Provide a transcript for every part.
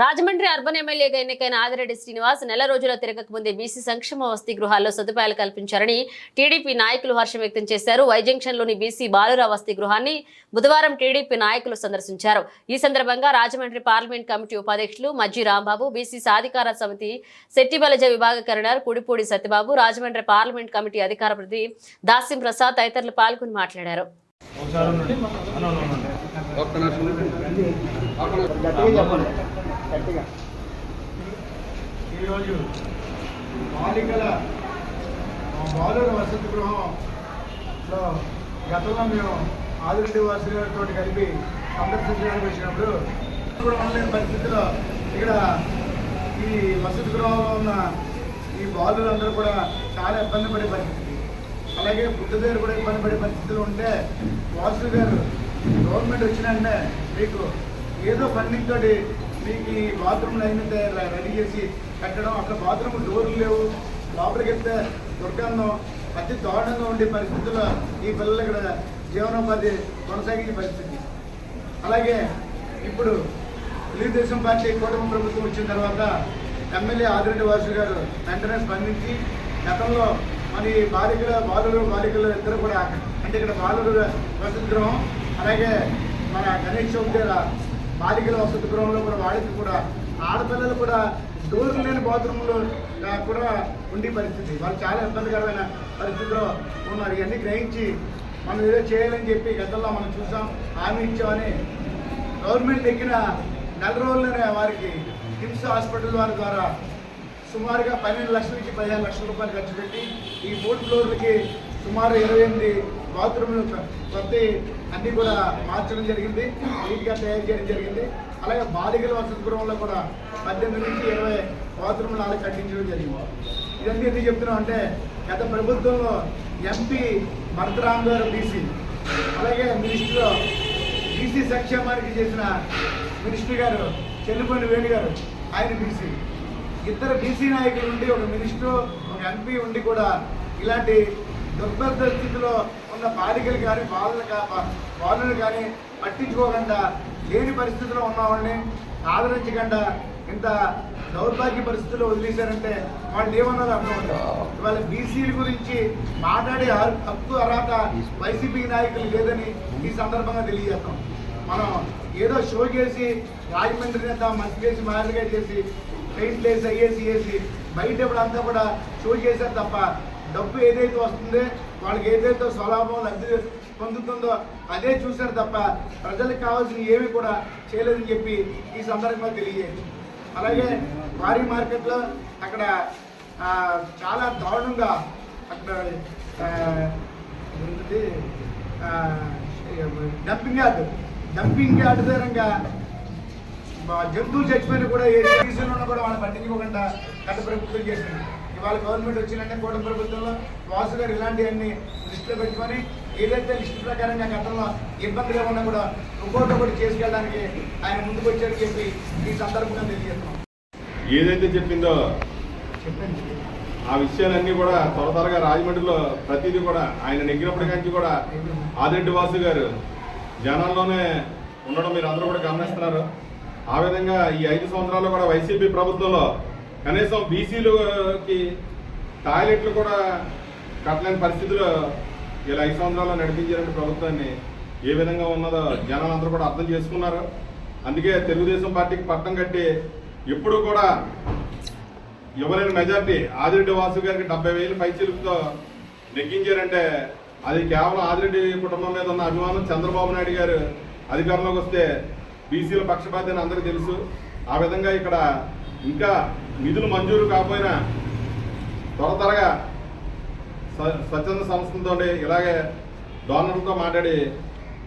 Rajahmundry urban ఎమ్మెల్యేగా ఎన్నికైన ఆదిరెడ్డి శ్రీనివాస్ నెల రోజుల తిరగక ముందే బీసీ సంక్షేమ వసతి గృహాల్లో సదుపాయాలు కల్పించారని టీడీపీ నాయకులు హర్షం వ్యక్తం చేశారు. వై జంక్షన్లోని బీసీ బాలుర వసతి గృహాన్ని బుధవారం టీడీపీ నాయకులు సందర్శించారు. ఈ సందర్భంగా రాజమండ్రి పార్లమెంట్ కమిటీ ఉపాధ్యక్షులు మజ్జి రాంబాబు బీసీ సాధికార సమితి శెట్టిబలజ విభాగ కరణార్ కుడిపూడి సత్యబాబు రాజమండ్రి పార్లమెంట్ కమిటీ అధికార ప్రతినిధి దాస్యం ప్రసాద్ తదితరులు పాల్గొని మాట్లాడారు. ఒక్క గట్టిగా. ఈరోజు బాలికల ఆ, బాలుర వసతి గృహంలో గతంలో మేము ఆదిరెడ్డి వాసు గారితో కలిపి సందర్శించడానికి వచ్చినప్పుడు ఇప్పుడు ఉండలేని పరిస్థితిలో ఇక్కడ ఈ వసతి గృహంలో ఉన్న ఈ బాలులందరూ కూడా చాలా ఇబ్బంది పడే పరిస్థితి. అలాగే బుద్ధ దగ్గర కూడా ఇబ్బంది పడే పరిస్థితులు ఉంటే వాసు గారు గవర్నమెంట్ వచ్చినంటే మీకు ఏదో ఫండింగ్ తోటి మీకు ఈ బాత్రూమ్ లైన్ రెడీ చేసి కట్టడం అక్కడ బాత్రూమ్ డోర్లు లేవు. లోపలికి వెళ్తే దుర్గంధం అతి దారుణంగా ఉండే పరిస్థితుల్లో ఈ పిల్లలు ఇక్కడ జీవనోపాధి కొనసాగించే పరిస్థితి. అలాగే ఇప్పుడు తెలుగుదేశం పార్టీ కూటమి ప్రభుత్వం వచ్చిన తర్వాత ఎమ్మెల్యే ఆదిరెడ్డి వాసు గారు వెంటనే స్పందించి గతంలో మరి బాలికల బాలురు బాలికలు ఇద్దరు కూడా అంటే ఇక్కడ బాలురు వసతి గృహం అలాగే మన గణేష్ చౌక్ గారు బాలికల వసతి గృహంలో కూడా వాళ్ళకి కూడా ఆడపిల్లలు కూడా డోర్లు లేని బాత్రూంలో కూడా ఉండే పరిస్థితి. వాళ్ళు చాలా ఇబ్బందికరమైన పరిస్థితిలో ఉన్నారు. ఇవన్నీ గ్రహించి మనం ఏదో చేయాలని చెప్పి గతంలో మనం చూసాం. హామీ ఇచ్చామని గవర్నమెంట్ ఎక్కిన నెల రోజుల్లోనే వారికి కిమ్స్ హాస్పిటల్ వారి ద్వారా సుమారుగా పన్నెండు లక్షల నుంచి పదిహేను లక్షల రూపాయలు ఖర్చు పెట్టి ఈ మూడు ఫ్లోర్లకి సుమారు ఇరవై ఎనిమిది బాత్రూమ్లు ప్రతి అన్నీ కూడా మార్చడం జరిగింది. నీట్గా తయారు చేయడం జరిగింది. అలాగే బాలికల వసతి గృహంలో కూడా పద్దెనిమిది నుంచి ఇరవై బాత్రూమ్లు అలా కట్టించడం జరిగింది. ఇదన్నీ ఎందుకు చెప్తున్నాం అంటే గత ప్రభుత్వంలో ఎంపీ భరతరామ్ గారు బీసీ అలాగే మినిస్టర్ బీసీ సంక్షేమానికి చేసిన మినిస్టర్ గారు చెల్లిపల్లి వేణు గారు ఆయన బీసీ. ఇద్దరు బీసీ నాయకులు ఉండి ఒక మినిస్టర్ ఒక ఎంపీ ఉండి కూడా ఇలాంటి దుర్భర స్థితిలో ఉన్న బాలికలు కానీ బాలను బాలను కానీ పట్టించుకోకుండా లేని పరిస్థితిలో ఉన్న వాళ్ళని ఆదరించకుండా ఇంత దౌర్భాగ్య పరిస్థితుల్లో వదిలేశారంటే వాళ్ళు ఏమన్నారు అనుకోండి ఇవాళ బీసీల గురించి మాట్లాడే హక్కు- అర్హత వైసీపీ నాయకులు లేదని ఈ సందర్భంగా తెలియజేస్తాం. మనం ఏదో షో చేసి రాజమండ్రి నేత మంచి చేసి మాదిరిగా చేసి పెయింట్లు వేసి అయ్యేసి వేసి బయట ఇప్పుడంతా కూడా షో చేశారు తప్ప డబ్బు ఏదైతే వస్తుందో వాళ్ళకి ఏదైతే స్వలాభం లబ్ధి పొందుతుందో అదే చూశారు తప్ప ప్రజలకు కావాల్సిన ఏమి కూడా చేయలేదని చెప్పి ఈ సందర్భంగా తెలియజేయండి. అలాగే భారీ మార్కెట్లో అక్కడ చాలా దారుణంగా అక్కడ ఏంటంటే డంపింగ్ యార్డ్ డంపింగ్ యార్డ్ దగ్గరంగా జంతువులు చచ్చిపోయిన కూడా ఏ సీజన్లో ఉన్నా కూడా వాళ్ళని పట్టించుకోకుండా గత ప్రభుత్వం చేసింది. ఇవాళ గవర్నమెంట్ వచ్చిందంటే కూటమి ప్రభుత్వంలో వాసు గారు ఇలాంటివన్నీ లిస్టులో పెట్టుకొని ఏదైతే లిస్టు ప్రకారంగా గతంలో ఇబ్బందిగా ఉన్నా కూడా ఒక్కొక్కటి ఒకటి చేసుకెళ్ళడానికి ఆయన ముందుకు వచ్చారని చెప్పి ఈ సందర్భంగా తెలియజేస్తున్నాం. ఏదైతే చెప్పిందో చెప్పండి. ఆ విషయాలన్నీ కూడా త్వర త్వరగా రాజమండ్రిలో ప్రతిదీ కూడా ఆయన నెగ్గినప్పటి నుంచి కూడా ఆదిరెడ్డి వాసు గారు జనాల్లోనే ఉండడం మీరు అందరూ కూడా గమనిస్తున్నారు. ఆ విధంగా ఈ ఐదు సంవత్సరాల్లో కూడా వైసీపీ ప్రభుత్వంలో కనీసం బీసీలకి టాయిలెట్లు కూడా కట్టలేని పరిస్థితిలో ఇలా ఐదు సంవత్సరాల్లో నడిపించారంటే ప్రభుత్వాన్ని ఏ విధంగా ఉన్నదో జనాలందరూ కూడా అర్థం చేసుకున్నారు. అందుకే తెలుగుదేశం పార్టీకి పట్టం కట్టి ఎప్పుడు కూడా ఇవ్వలేని మెజార్టీ ఆదిరెడ్డి వాసు గారికి డెబ్బై వేలు పైచిలుపుతో నెగ్గించారంటే అది కేవలం ఆదిరెడ్డి కుటుంబం మీద ఉన్న అభిమానం చంద్రబాబు నాయుడు గారు అధికారంలోకి వస్తే బీసీల పక్షపాతి అని అందరికీ తెలుసు. ఆ విధంగా ఇక్కడ ఇంకా నిధులు మంజూరు కాకపోయినా త్వర త్వరగా స్వచ్ఛంద సంస్థలతో ఇలాగే డోనర్లతో మాట్లాడి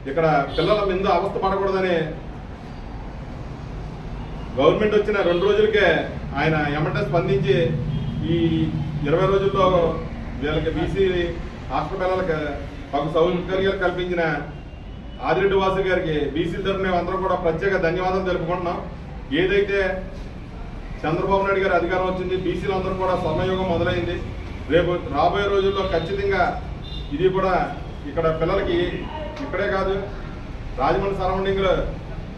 ఇక్కడ పిల్లల మీద అవస్థ పడకూడదని గవర్నమెంట్ వచ్చిన రెండు రోజులకే ఆయన ఎమ్మటే స్పందించి ఈ ఇరవై రోజుల్లో వీళ్ళకి బీసీ హాస్టల్ పిల్లలకి ఒక సౌకర్యాలు కల్పించిన ఆదిరెడ్డి వాసు గారికి బీసీ తరఫున అందరూ కూడా ప్రత్యేక ధన్యవాదాలు తెలుపుకుంటున్నాం. ఏదైతే చంద్రబాబు నాయుడు గారి అధికారం వచ్చింది. బీసీలు అందరూ కూడా స్వర్ణయుగం మొదలైంది. రేపు రాబోయే రోజుల్లో ఖచ్చితంగా ఇది కూడా ఇక్కడ పిల్లలకి ఇక్కడే కాదు రాజమండ్రి సరౌండింగ్లో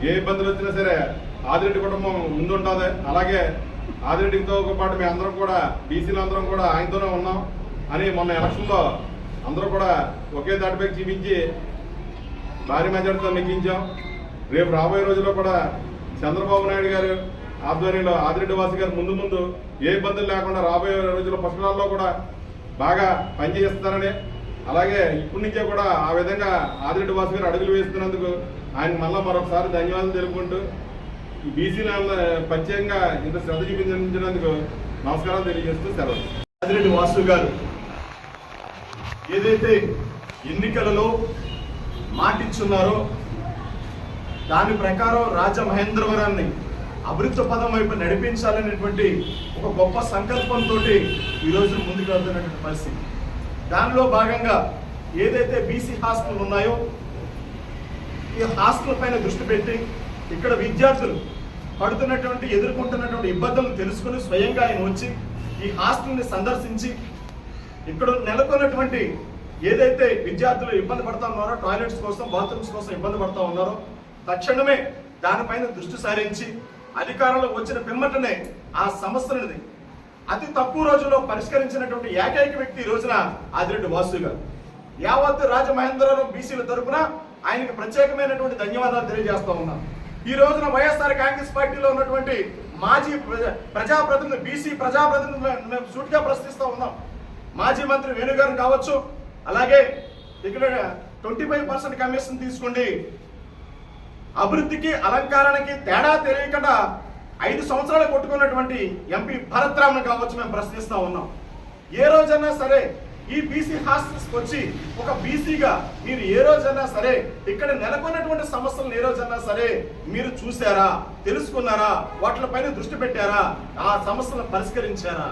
ఏ ఇబ్బందులు వచ్చినా సరే ఆదిరెడ్డి కుటుంబం ముందుంటుంది. అలాగే ఆదిరెడ్డితో పాటు మేము అందరం కూడా బీసీలు అందరం కూడా ఆయనతోనే ఉన్నాం అని మొన్న ఎలక్షన్లో అందరూ కూడా ఒకే దాటిపై చూపించి భారీ మెజార్టీతో నెగ్గించాం. రేపు రాబోయే రోజుల్లో కూడా చంద్రబాబు నాయుడు గారు ఆధ్వర్యంలో ఆదిరెడ్డి వాసి గారు ముందు ముందు ఏ ఇబ్బందులు లేకుండా రాబోయే రోజుల్లో పుష్కరాల్లో కూడా బాగా పనిచేస్తారని అలాగే ఇప్పటి నుంచే కూడా ఆ విధంగా ఆదిరెడ్డి వాసి గారు అడుగులు వేస్తున్నందుకు ఆయన మళ్ళీ మరొకసారి ధన్యవాదాలు తెలుపుకుంటూ ఈ బీసీల ప్రత్యేకంగా ఇంత శ్రద్ధ చూపించినందుకు నమస్కారాలు తెలియజేస్తూ సెలవు. ఆదిరెడ్డి వాసు గారు ఏదైతే ఎన్నికలలో మాటిచ్చున్నారో దాని ప్రకారం రాజమహేంద్రవరాన్ని అభివృద్ధి పదం వైపు నడిపించాలనేటువంటి ఒక గొప్ప సంకల్పంతో ఈరోజు ముందుకు వెళ్తున్నటువంటి పరిస్థితి. దానిలో భాగంగా ఏదైతే బీసీ హాస్టల్ ఉన్నాయో ఈ హాస్టల్ పైన దృష్టి పెట్టి ఇక్కడ విద్యార్థులు పడుతున్నటువంటి ఎదుర్కొంటున్నటువంటి ఇబ్బందులను తెలుసుకుని స్వయంగా ఆయన వచ్చి ఈ హాస్టల్ని సందర్శించి ఇక్కడ నెలకొన్నటువంటి ఏదైతే విద్యార్థులు ఇబ్బంది పడతా ఉన్నారో టాయిలెట్స్ కోసం బాత్రూమ్స్ కోసం ఇబ్బంది పడతా ఉన్నారో తక్షణమే దానిపైన దృష్టి సారించి అధికారంలో వచ్చిన పిమ్మటనే ఆ సమస్యలని అతి తక్కువ రోజుల్లో పరిష్కరించినటువంటి ఏకైక వ్యక్తి ఈ రోజున ఆదిరెడ్డి వాసు గారు. యావత్ రాజమహేంద్రవరం బీసీల తరపున ఆయనకి ప్రత్యేకమైనటువంటి ధన్యవాదాలు తెలియజేస్తా ఉన్నాం. ఈ రోజున వైఎస్ఆర్ కాంగ్రెస్ పార్టీలో ఉన్నటువంటి మాజీ ప్రజా ప్రజాప్రతినిధి బీసీ ప్రజాప్రతినిధులు మేము సూటిగా ప్రశ్నిస్తూ ఉన్నాం. మాజీ మంత్రి వేణుగారు కావచ్చు అలాగే ఇక్కడ ట్వంటీ ఫైవ్ పర్సెంట్ కమిషన్ తీసుకోండి అభివృద్ధికి అలంకారానికి తేడా తెలియకుండా ఐదు సంవత్సరాలు కొట్టుకున్నటువంటి ఎంపీ భరత్ రామ్ను కావచ్చు మేము ప్రశ్నిస్తూ ఉన్నాం. ఏ రోజైనా సరే ఈ బీసీ హాస్టల్స్కి వచ్చి ఒక బీసీగా మీరు ఏ రోజైనా సరే ఇక్కడ నెలకొన్నటువంటి సమస్యలను ఏ రోజైనా సరే మీరు చూసారా తెలుసుకున్నారా వాటిపైన దృష్టి పెట్టారా ఆ సమస్యలను పరిష్కరించారా?